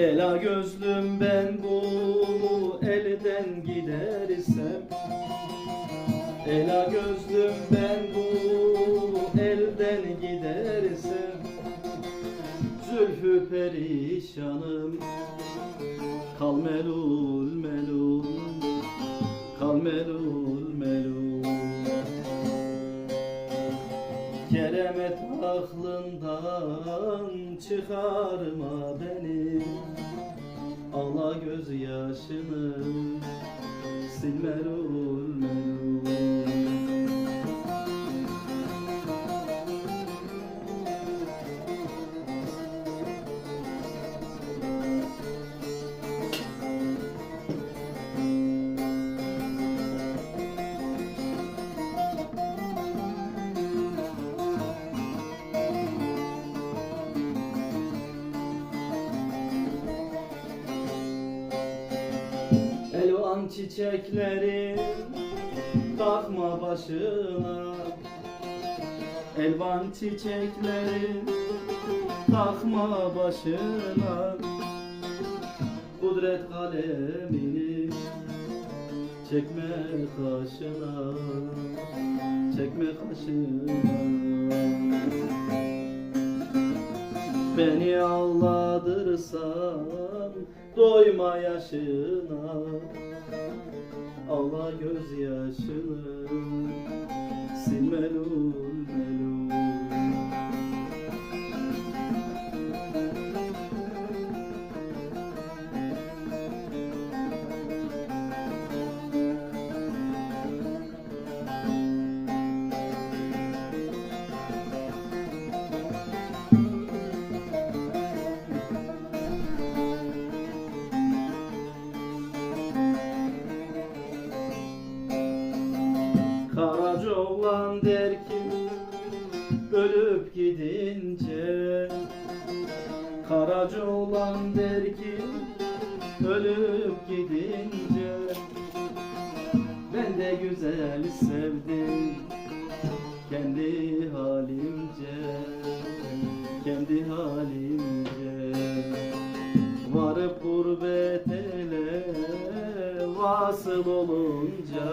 Ela gözlüm ben bu elden gidersem. Ela gözlüm ben bu elden gidersem. Zülfü perişanım Kal melul melul Kal melul melul. Keremet aklından çıkarma gözyaşını sil melul melul Elvan çiçekleri takma başına. Elvan çiçekleri takma başına. Kudret kalemini çekme kaşına. Çekme kaşına. Beni ağladırsan doyma yaşına Ağla gözyaşını sil Karaca oğlan der ki ölüp gidince. Karaca oğlan der ki ölüp gidince. Ben de güzel sevdim kendi halimce Kendi halimce. Varıp gurbet ele vasıl olunca